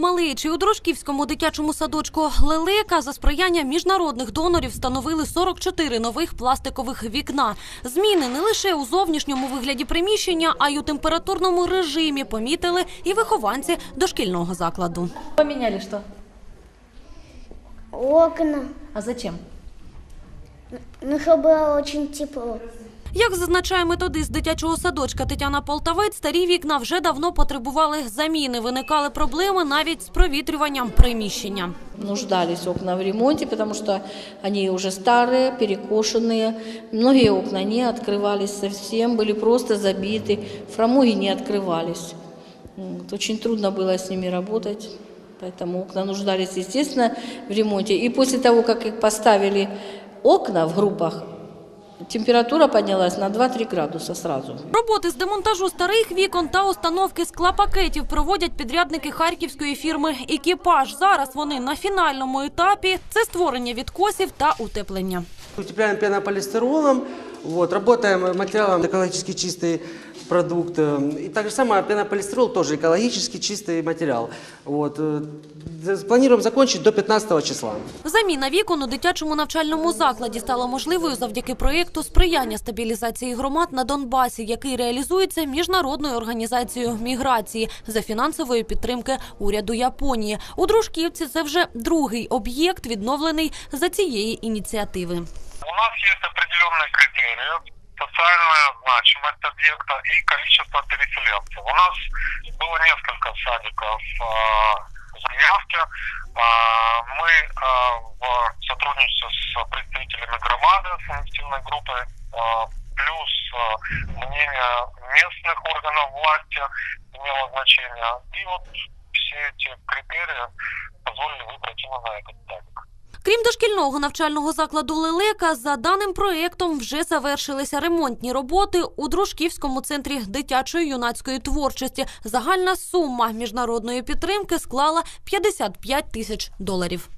малечі у Дружківському дитячому садочку Лелека за сприяння міжнародних донорів встановили 44 нових пластикових вікна. Зміни не лише у зовнішньому вигляді приміщення, а й у температурному режимі помітили і вихованці дошкільного закладу. Поменяли что? Окна. А зачем? Ну, чтобы было очень тепло. Як зазначає методист дитячого садочка Тетяна Полтавець, старі вікна вже давно потребували заміни. Виникали проблеми навіть з провітрюванням приміщення. нуждались окна в ремонте, потому что они уже старые, перекошенные. Многие окна не открывались совсем, были просто забиты. Фрамуги не открывались. Вот, Очень трудно было с ними работать, поэтому окна нуждались, естественно, в ремонте. И после того, как их поставили окна в группах, температура поднялась на 2-3 градуса сразу. Роботи з демонтажу старих вікон та установки склапакетів проводять підрядники харківської фірми «Екіпаж». Зараз вони на фінальному етапі. Це створення відкосів та утеплення. Утепляємо пенополистиролом, вот, работаем материалом экологически чистый продукт. э, И так же самое пенополистирол тоже экологически чистый материал. Вот. э, д- Планируем закончить до 15 числа. Заміна вікон у дитячому навчальному закладі стала можливою завдяки проєкту сприяння стабілізації громад на Донбасі, який реалізується міжнародною організацією міграції за фінансової підтримки уряду Японії. У Дружківці це вже другий об'єкт, відновлений за цієї ініціативи. Нас есть определенные критерии, социальная значимость объекта и количество переселенцев. У нас было несколько садиков э, заявки. Э, мы э, в сотрудничестве с представителями громады, с инициативной группой, э, плюс мнение местных органов власти имело значение. И вот все эти критерии позволили выбрать именно этот садик. Крім дошкільного навчального закладу Лелека, за даним проєктом вже завершилися ремонтні роботи у Дружківському центрі дитячої юнацької творчості. Загальна сума міжнародної підтримки склала 55 тисяч доларів.